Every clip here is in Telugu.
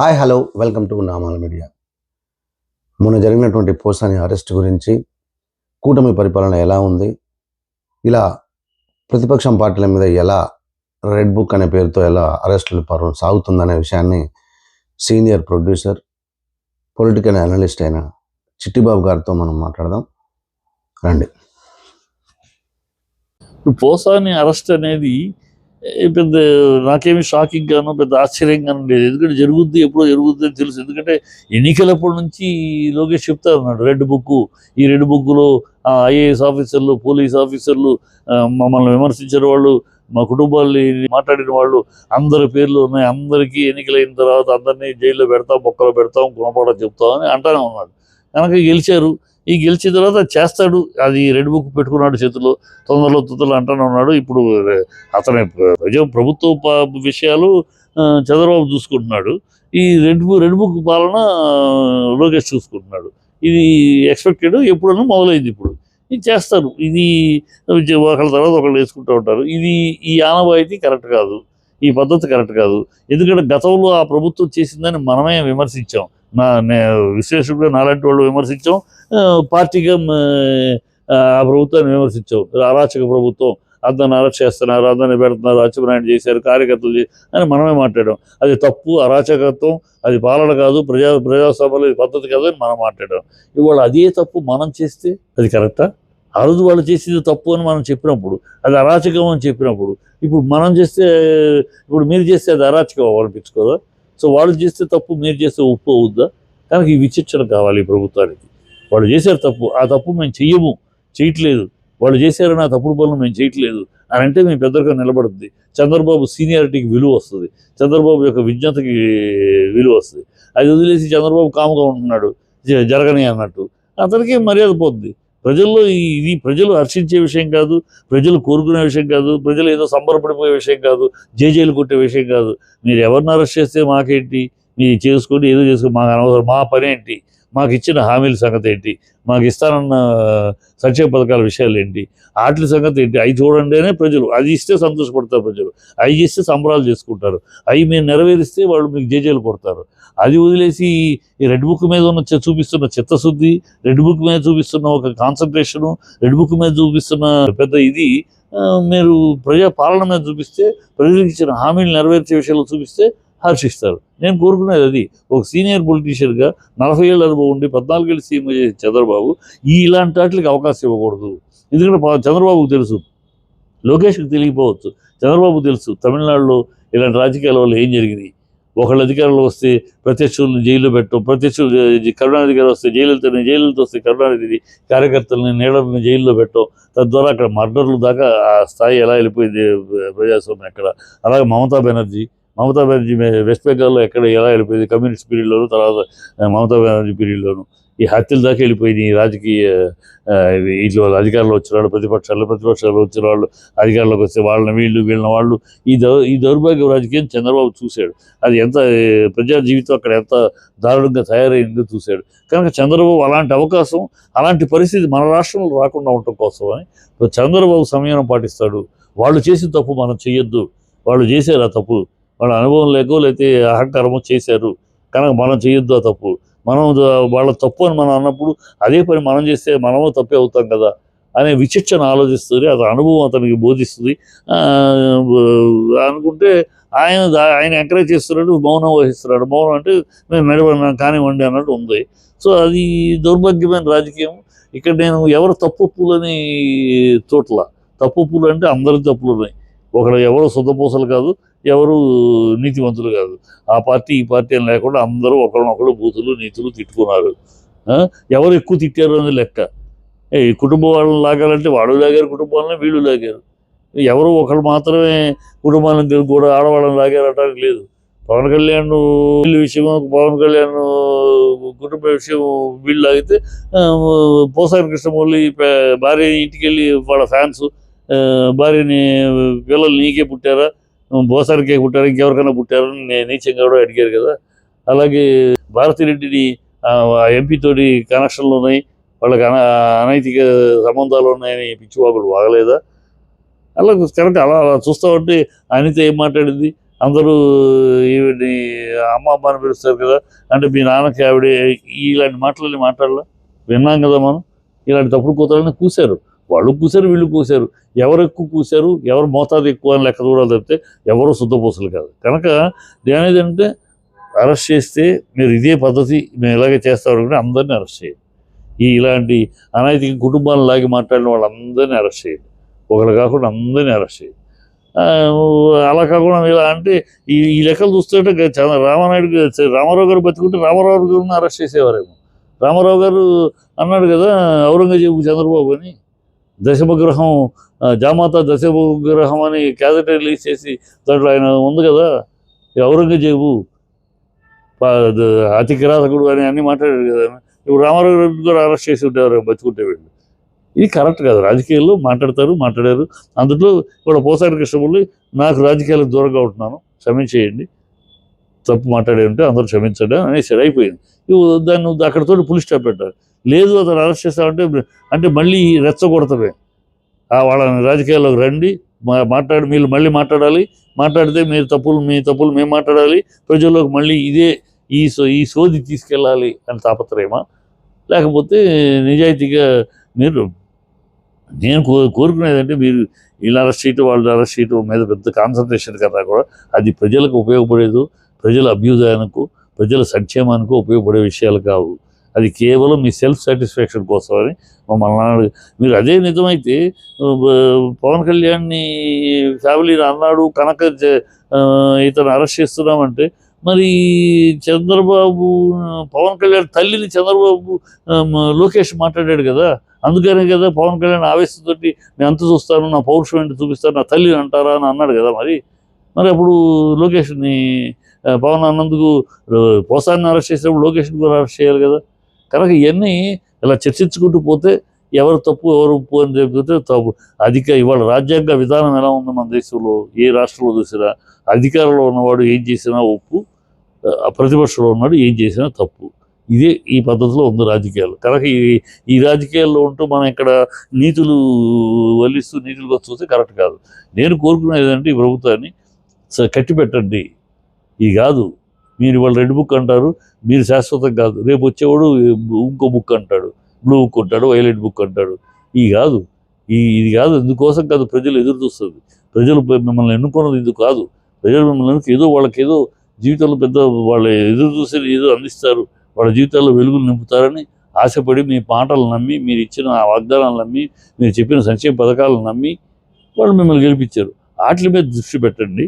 Hi hello welcome to Namala media. మొన్న జరిగినటువంటి పోసాని అరెస్ట్ గురించి కూటమి పరిపాలన ఎలా ఉంది? ఇలా ప్రతిపక్షం పార్టీల మీద ఎలా రెడ్ బుక్ అనే పేరుతో ఎలా అరెస్టులు పర్వం సాగుతుందనే విషయాన్ని సీనియర్ ప్రొడ్యూసర్ పొలిటికల్ అనలిస్ట్ అయిన చిట్టిబాబు గారితో మనం మాట్లాడదాం. రండి. పోసాని అరెస్ట్ అనేది పెద్ద నాకేమి షాకింగ్గాను పెద్ద ఆశ్చర్యంగాను లేదు. ఎందుకంటే జరుగుద్ది ఎప్పుడో జరుగుద్ది అని తెలుసు. ఎందుకంటే ఎన్నికలప్పటి నుంచి లోకేష్ చెప్తా ఉన్నాడు రెడ్ బుక్ ఈ రెడ్ బుక్లో ఐఏఎస్ ఆఫీసర్లు పోలీస్ ఆఫీసర్లు మమ్మల్ని విమర్శించిన వాళ్ళు మా కుటుంబాల్ని మాట్లాడిన వాళ్ళు అందరి పేర్లు ఉన్నాయి అందరికీ ఎన్నికలైన తర్వాత అందరినీ జైల్లో పెడతాం బొక్కలో పెడతాం గుణపాఠం చెప్తాం అని అంటానే ఉన్నాడు. కనుక గెలిచారు. ఈ గెలిచిన తర్వాత చేస్తాడు. అది రెడ్ బుక్ పెట్టుకున్నాడు చేతిలో. తొందరలో తుతలు అంటానే ఉన్నాడు. ఇప్పుడు అతని ప్రజా ప్రభుత్వ విషయాలు చంద్రబాబు చూసుకుంటున్నాడు. ఈ రెడ్ బుక్ రెడ్ బుక్ పాలన లోకేష్ చూసుకుంటున్నాడు. ఇది ఎక్స్పెక్టెడ్ ఎప్పుడన్నా మొదలైంది ఇప్పుడు. ఇది చేస్తారు. ఇది ఒకళ్ళ తర్వాత ఒకళ్ళు వేసుకుంటూ ఉంటారు. ఇది ఈ ఆనవాయితీ కరెక్ట్ కాదు. ఈ పద్ధతి కరెక్ట్ కాదు. ఎందుకంటే గతంలో ఆ ప్రభుత్వం చేసిందని మనమే విమర్శించాం. నా నే- విశ్లేషకుడు నాలాంటి వాళ్ళు విమర్శించాం. పార్టీగా ఆ ప్రభుత్వాన్ని విమర్శించాం. అరాచక ప్రభుత్వం అందరిని అరెస్ట్ చేస్తున్నారు అందరిని పెడుతున్నారు అచ్చెన్నాయుడు చేశారు కార్యకర్తలు అని మనమే మాట్లాడాం. అది తప్పు అరాచకత్వం అది పాలన కాదు ప్రజా ప్రజాసభలు ఇది పద్ధతి కాదు అని మనం మాట్లాడాం. ఇవాళ అదే తప్పు మనం చేస్తే అది కరెక్టా? ఆ రోజు వాళ్ళు చేసేది తప్పు అని మనం చెప్పినప్పుడు అది అరాచకం అని చెప్పినప్పుడు ఇప్పుడు మనం చేస్తే ఇప్పుడు మీరు చేస్తే అది అరాచకం అనిపించుకోదా సో వాళ్ళు చేస్తే తప్పు మీరు చేస్తే ఉప్పు అవుద్దా? కనుక ఈ విచక్షణ కావాలి ప్రభుత్వానికి. వాళ్ళు చేశారు తప్పు ఆ తప్పు మేము చెయ్యము చేయట్లేదు వాళ్ళు చేశారని ఆ తప్పుడు పనులు మేము చేయట్లేదు అని అంటే మేము పెద్దగా నిలబడుతుంది చంద్రబాబు సీనియారిటీకి విలువ వస్తుంది. చంద్రబాబు యొక్క విజ్ఞతకి విలువ వస్తుంది. అది వదిలేసి చంద్రబాబు కాముగా ఉంటున్నాడు జరగని అన్నట్టు. అతనికి మర్యాద పోతుంది ప్రజల్లో ఇది ప్రజలు హర్షించే విషయం కాదు ప్రజలు కోరుకునే విషయం కాదు ప్రజలు ఏదో సంబరపడిపోయే విషయం కాదు జేజేలు కొట్టే విషయం కాదు. మీరు ఎవరిని అరెస్ట్ చేస్తే మాకేంటి? మీరు చేసుకొని ఏదో చేసుకో మాకు అనవసరం. మా పని ఏంటి? మాకు ఇచ్చిన హామీల సంగతి ఏంటి? మాకు ఇస్తానన్న సంక్షేమ పథకాల విషయాలు ఏంటి? వాటి సంగతి ఏంటి? అవి చూడండి అనే ప్రజలు అది ఇస్తే సంతోషపడతారు ప్రజలు అవి ఇస్తే సంబరాలు చేసుకుంటారు అవి మీరు నెరవేరిస్తే వాళ్ళు మీకు జేజేలు కొడతారు. అది వదిలేసి ఈ రెడ్ బుక్ మీద ఉన్న చూపిస్తున్న చిత్తశుద్ధి రెడ్ బుక్ మీద చూపిస్తున్న ఒక కాన్సన్ట్రేషను రెడ్ బుక్ మీద చూపిస్తున్న పెద్ద ఇది మీరు ప్రజా పాలన మీద చూపిస్తే ప్రజలకు ఇచ్చిన హామీలు నెరవేర్చే విషయంలో చూపిస్తే హర్షిస్తారు. నేను కోరుకునేది అది. ఒక సీనియర్ పొలిటీషియన్గా నలభై ఏళ్ళ అనుభవం ఉండి పద్నాలుగేళ్ళు సీఎం చేసే చంద్రబాబు ఈ ఇలాంటి వాటికి అవకాశం ఇవ్వకూడదు. ఎందుకంటే చంద్రబాబుకు తెలుసు. లోకేష్కి తెలియకపోవచ్చు. చంద్రబాబు తెలుసు. తమిళనాడులో ఇలాంటి రాజకీయాల వల్ల ఏం జరిగింది? ఒకళ్ళు అధికారంలో వస్తే ప్రత్యక్షులను జైల్లో పెట్టడం ప్రత్యక్షులు జ- కరుణానిధి గారు వస్తే జైలుతో జైలుతో వస్తే కరుణానిధి కార్యకర్తలని నీళ్ళని జైల్లో పెట్టడం తద్వారా అక్కడ మర్డర్లు దాకా ఆ స్థాయి ఎలా వెళ్ళిపోయింది ప్రజాస్వామ్యం అక్కడ అలాగే మమతా బెనర్జీ మమతా బెనర్జీ వెస్ట్ బెంగాల్లో ఎక్కడ ఎలా వెళ్ళిపోయింది కమ్యూనిస్ట్ పీరియడ్లోను తర్వాత మమతా బెనర్జీ పీరియడ్లోను. ఈ హత్యల దాకా వెళ్ళిపోయింది. ఈ రాజకీయ ఇట్లా వాళ్ళు అధికారంలో వచ్చిన వాళ్ళు ప్రతిపక్షాలు ప్రతిపక్షాలు వచ్చిన వాళ్ళు అధికారంలోకి వస్తే వాళ్ళని వీళ్ళు వీళ్ళని వాళ్ళు ఈ దౌ ఈ దౌర్భాగ్య రాజకీయం చంద్రబాబు చూశాడు. అది ఎంత ప్రజా జీవితం అక్కడ ఎంత దారుణంగా తయారైందో చూశాడు. కనుక చంద్రబాబు అలాంటి అవకాశం అలాంటి పరిస్థితి మన రాష్ట్రంలో రాకుండా ఉండటం కోసమని చంద్రబాబు సంయమనం పాటిస్తాడు. వాళ్ళు చేసిన తప్పు మనం చెయ్యొద్దు. వాళ్ళు చేశారు ఆ తప్పు. వాళ్ళ అనుభవం లేకో లేకపోతే అహంకారమో చేశారు. కనుక మనం చేయొద్దు ఆ తప్పు. మనం వాళ్ళ తప్పు అని మనం అన్నప్పుడు అదే పని మనం చేస్తే మనము తప్పే అవుతాం కదా అనే విచక్షణ ఆలోచిస్తుంది అది అనుభవం అతనికి బోధిస్తుంది. అనుకుంటే ఆయన ఆయన ఎంకరేజ్ చేస్తున్నాడు మౌనం వహిస్తున్నాడు. మౌనం అంటే మేము మెడబడినాం కానివ్వండి అన్నట్టు ఉంది. సో అది దౌర్భాగ్యమైన రాజకీయం. ఇక్కడ నేను ఎవరు తప్పులని చోట్ల తప్పులు అంటే అందరి తప్పులు ఉన్నాయి. ఒకడు ఎవరు శుద్ధపూసలు కాదు ఎవరు నీతివంతులు కాదు. ఆ పార్టీ ఈ పార్టీ అని లేకుండా అందరూ ఒకరినొకరు బూతులు నీతులు తిట్టుకున్నారు. ఎవరు ఎక్కువ తిట్టారు అనేది లెక్క. ఈ కుటుంబ వాళ్ళని లాగాలంటే వాడు లాగారు కుటుంబాలని వీళ్ళు లాగారు. ఎవరు ఒకరు మాత్రమే కుటుంబాలను కూడా ఆడవాళ్ళని లాగారటానికి లేదు. పవన్ కళ్యాణ్ వీళ్ళ విషయం పవన్ కళ్యాణ్ కుటుంబ విషయం వీళ్ళు లాగితే పోసాని కృష్ణమౌళి భార్య ఇంటికి వెళ్ళి వాళ్ళ ఫ్యాన్స్ భార్యని పిల్లలు నీకే పుట్టారా? బోసానికే పుట్టారా? ఇంకెవరికైనా పుట్టారా? అని నీచంగా కూడా అడిగారు కదా. అలాగే భారతిరెడ్డిని ఎంపీ తోటి కనెక్షన్లు ఉన్నాయి. వాళ్ళకి అన అనైతిక సంబంధాలు ఉన్నాయని పిచ్చివాకులు వాగలేదా? అలా కరెక్ట్ అలా అలా చూస్తా ఉంటే అనిత ఏం మాట్లాడింది? అందరూ ఈవిడ్ని అమ్మ అమ్మ అని పిలుస్తారు కదా. అంటే మీ నాన్నకి ఆవిడ ఇలాంటి మాటలని మాట్లాడలా? విన్నాం కదా మనం. ఇలాంటి తప్పుడు కూతురని కూశారు. వాళ్ళు కూశారు వీళ్ళు కూశారు. ఎవరు ఎక్కువ కూశారు ఎవరు మోతాదు ఎక్కువ అని లెక్క చూడాలి తప్పితే ఎవరు శుద్ధపూసలు కాదు. కనుక ఏమైందంటే అరెస్ట్ చేస్తే మీరు ఇదే పద్ధతి మేము ఇలాగే చేస్తాం అనుకుంటే అందరినీ అరెస్ట్ చేయండి. ఈ ఇలాంటి అనైతిక కుటుంబాలను లాగి మాట్లాడిన వాళ్ళందరినీ అరెస్ట్ చేయండి. ఒకరు కాకుండా అందరినీ అరెస్ట్ చేయండి. అలా కాకుండా ఇలా అంటే ఈ ఈ లెక్కలు చూస్తుంటే రామనాయుడు రామానాయుడు రామారావు గారు బతుకుంటే రామారావు గారిని అరెస్ట్ చేసేవారేమో. రామారావు గారు అన్నాడు కదా ఔరంగజేబు చంద్రబాబు అని దశమగ్రహం జామాత దశమగ్రహం అని క్యాసెట్ రిలీజ్ చేసి దాంట్లో ఆయన ఉంది కదా ఔరంగజేబు అతి కిరాతకుడు అని అన్ని మాట్లాడాడు కదా. ఇప్పుడు రామారావు రెడ్డి కూడా అరెస్ట్ చేసి ఉండేవారు బతుకుంటే వీళ్ళు. ఇది కరెక్ట్ కాదు రాజకీయాల్లో మాట్లాడతారు మాట్లాడారు. అందులో ఇప్పుడు పోసాటి కృష్ణమూర్తి నాకు రాజకీయాలకు దూరంగా ఉంటున్నాను క్షమించేయండి. తప్పు మాట్లాడే ఉంటే అందరూ క్షమించండి అనేసి అయిపోయింది దాన్ని నువ్వు అక్కడతో పులి స్టాప్ పెట్టారు. లేదు అతను అరెస్ట్ చేస్తామంటే అంటే మళ్ళీ రెచ్చగొడతమే. వాళ్ళని రాజకీయాల్లోకి రండి మా- మాట్లాడి మీరు మళ్ళీ మాట్లాడాలి మాట్లాడితే మీరు తప్పులు మీ తప్పులు మేము మాట్లాడాలి ప్రజల్లోకి మళ్ళీ ఇదే ఈ సో ఈ సోది తీసుకెళ్ళాలి అని తాపత్రయమా? లేకపోతే నిజాయితీగా మీరు నేను కో కోరుకునేదంటే మీరు వీళ్ళు అరెస్ట్ చేయటం వాళ్ళు అరెస్ట్ చేయటం మీద పెద్ద కాన్సన్ట్రేషన్ కదా కూడా అది ప్రజలకు ఉపయోగపడేదు ప్రజల అభ్యుదయానికి ప్రజల సంక్షేమానికి ఉపయోగపడే విషయాలు కావు. అది కేవలం మీ సెల్ఫ్ సాటిస్ఫాక్షన్ కోసమని మమ్మల్ని అన్నాడు. మీరు అదే నిజమైతే పవన్ కళ్యాణ్ని ఫ్యామిలీ అన్నాడు కనుక ఇతను అరెస్ట్ చేస్తున్నామంటే మరి చంద్రబాబు పవన్ కళ్యాణ్ తల్లిని చంద్రబాబు లోకేష్ మాట్లాడాడు కదా అందుకనే కదా పవన్ కళ్యాణ్ ఆవేశంతో నేను అంత చూస్తాను నా పౌరుషం ఏంటి చూపిస్తాను నా తల్లిని అంటారా అని అన్నాడు కదా మరి. మరి అప్పుడు లోకేష్ని పవన్ అన్నందుకు పోసాన్ని అరెస్ట్ చేసినప్పుడు లోకేష్ని కూడా అరెస్ట్ చేయాలి కదా. కనుక ఇవన్నీ ఇలా చర్చించుకుంటూ పోతే ఎవరు తప్పు ఎవరు ఉప్పు అని చెప్పితే తప్పు. అధిక ఇవాళ రాజ్యాంగ విధానం ఎలా ఉంది మన దేశంలో? ఏ రాష్ట్రంలో చూసినా అధికారంలో ఉన్నవాడు ఏం చేసినా ఒప్పు ప్రతిపక్షంలో ఉన్నాడు ఏం చేసినా తప్పు. ఇదే ఈ పద్ధతిలో ఉంది రాజకీయాలు. కనుక ఈ ఈ రాజకీయాల్లో ఉంటూ మనం ఇక్కడ నీతులు వల్లిస్తూ నీతులు చూస్తే కరెక్ట్ కాదు. నేను కోరుకునేది ఏంటంటే ఈ ప్రభుత్వాన్ని కట్టిపెట్టండి. కట్టి పెట్టండి ఇది కాదు. మీరు ఇవాళ రెడ్ బుక్ అంటారు మీరు శాశ్వతం కాదు. రేపు వచ్చేవాడు ఇంకో బుక్ అంటాడు బ్లూ బుక్ అంటాడు వైలెట్ బుక్ అంటాడు. ఈ కాదు. ఈ ఇది కాదు. ఇందుకోసం కాదు ప్రజలు ఎదురు చూస్తుంది. ప్రజలు మిమ్మల్ని ఎన్నుకున్నది ఇది కాదు. ప్రజలు మిమ్మల్ని ఎన్నుకు ఏదో వాళ్ళకి ఏదో జీవితంలో పెద్ద వాళ్ళు ఎదురు చూసి ఏదో అందిస్తారు. వాళ్ళ జీవితాల్లో వెలుగులు నింపుతారని ఆశపడి మీ పాటలు నమ్మి మీరు ఇచ్చిన వాగ్దానాలు నమ్మి మీరు చెప్పిన సంక్షేమ పథకాలను నమ్మి వాళ్ళు మిమ్మల్ని గెలిపించారు. వాటి మీద దృష్టి పెట్టండి.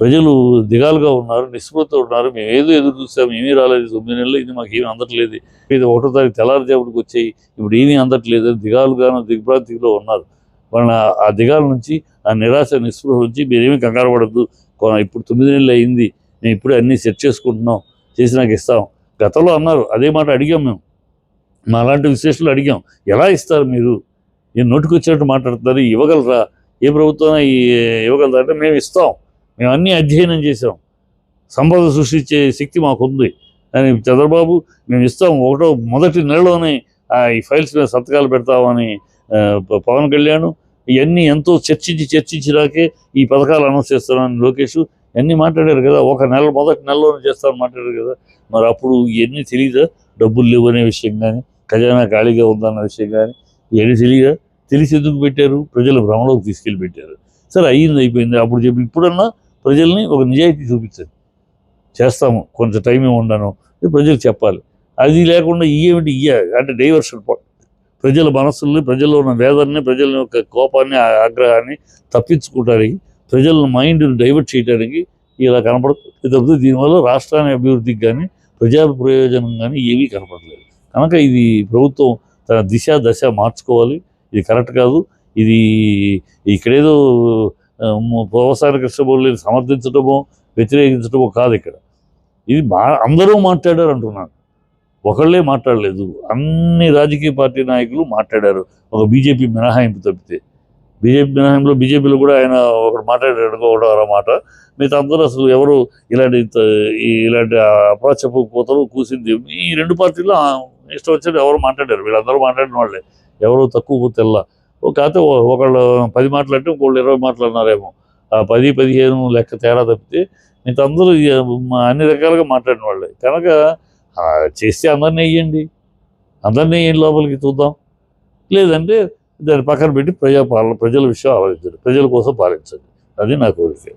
ప్రజలు దిగాలుగా ఉన్నారు నిస్పృహతో ఉన్నారు. మేము ఏదో ఎదురు చూసాం ఏమీ రాలేదు. తొమ్మిది నెలలు ఇది మాకు ఏమీ అందట్లేదు. ఇది ఒకటో తారీఖు తెల్లారుజాముడికి వచ్చాయి. ఇప్పుడు ఏమీ అందట్లేదు. అని దిగాలుగాను దిగ్భ్రాంతిలో ఉన్నారు. వాళ్ళ ఆ దిగాల నుంచి ఆ నిరాశ నిస్పృహ నుంచి మీరేమీ కంగారు పడద్దు. ఇప్పుడు తొమ్మిది నెలలు అయింది. మేము ఇప్పుడే అన్నీ సెట్ చేసుకుంటున్నాం. చేసి నాకు ఇస్తాం. గతంలో అన్నారు. అదే మాట అడిగాం మేము. మా అలాంటి విశేషాలు అడిగాం. ఎలా ఇస్తారు మీరు? నేను నోటికి వచ్చినట్టు మాట్లాడుతున్నారు. ఇవ్వగలరా? ఏ ప్రభుత్వం ఇవ్వగలరా? అంటే మేము ఇస్తాం. మేము అన్నీ అధ్యయనం చేసాం సంపద సృష్టించే శక్తి మాకుంది. అని చంద్రబాబు మేము ఇస్తాం ఒకటో మొదటి నెలలోనే ఆ ఈ ఫైల్స్ మీద సంతకాలు పెడతామని ప- పవన్ కళ్యాణ్ ఇవన్నీ ఎంతో చర్చించి చర్చించినాకే ఈ పథకాలు అనౌన్స్ చేస్తున్నాను లోకేష్ ఇవన్నీ మాట్లాడారు కదా. ఒక నెల మొదటి నెలలోనే చేస్తామని మాట్లాడారు కదా. మరి అప్పుడు ఇవన్నీ తెలియదా డబ్బులు లేవు అనే విషయం కానీ ఖజానా ఖాళీగా ఉందన్న విషయం కానీ ఇవన్నీ తెలియదా తెలిసి ఎందుకు పెట్టారు? ప్రజలు భ్రమలోకి తీసుకెళ్ళి పెట్టారు. సరే అయ్యింది అయిపోయింది. అప్పుడు చెప్పి ఇప్పుడన్నా ప్రజల్ని ఒక నిజాయితీ చూపించండి. చేస్తాము కొంచెం టైం ఉండను ప్రజలు ప్రజలకు చెప్పాలి. అది లేకుండా ఇయ్యేమిటి ఇయ్య అంటే డైవర్షన్ ప్రజల మనస్సుల్ని ప్రజల్లో ఉన్న వేదనని ప్రజల యొక్క కోపాన్ని ఆగ్రహాన్ని తప్పించుకోవడానికి ప్రజల మైండ్ని డైవర్ట్ చేయడానికి ఇలా కనపడుతుంది. తప్పితే దీనివల్ల రాష్ట్రాన్ని అభివృద్ధికి కానీ ప్రజా ప్రయోజనం కానీ ఏమీ కనపడలేదు. కనుక ఇది ప్రభుత్వం తన దిశ దశ మార్చుకోవాలి. ఇది కరెక్ట్ కాదు. ఇది ఇక్కడేదో ప్రొఫెసర్ వ్యవసాయ కృష్ణబోళ్ళని సమర్థించడమో వ్యతిరేకించడమో కాదు ఇక్కడ. ఇది మా అందరూ మాట్లాడారు అంటున్నాను. ఒకళ్ళే మాట్లాడలేదు. అన్ని రాజకీయ పార్టీ నాయకులు మాట్లాడారు. ఒక బీజేపీ మినహాయింపు తప్పితే. బీజేపీ మినహాయింపులో బీజేపీలో కూడా ఆయన ఒకడు మాట్లాడాడు ఒకటో మాట. మిగతా అందరూ అసలు ఎవరు ఇలాంటి ఇలాంటి అప్రాచపు కోతలు కూసింది ఈ రెండు పార్టీలు ఇష్టం వచ్చేది ఎవరు మాట్లాడారు. వీళ్ళందరూ మాట్లాడిన వాళ్ళే. ఎవరు తక్కువ తెల్ల. కాకపోతే ఒకళ్ళు పది మాటలంటే ఇంకోళ్ళు ఇరవై మాటలు అన్నారేమో ఆ పది పదిహేను లెక్క తేడా తప్పితే మిగతా అందరూ ఇక అన్ని రకాలుగా మాట్లాడిన వాళ్ళే. కనుక చేస్తే అందరినీ వేయండి అందరినీ వేయండి లోపలికి చూద్దాం. లేదంటే దాన్ని పక్కన పెట్టి ప్రజా పాలన ప్రజల విషయం ఆలోచించండి. ప్రజల కోసం పాలించండి. అది నా కోరిక.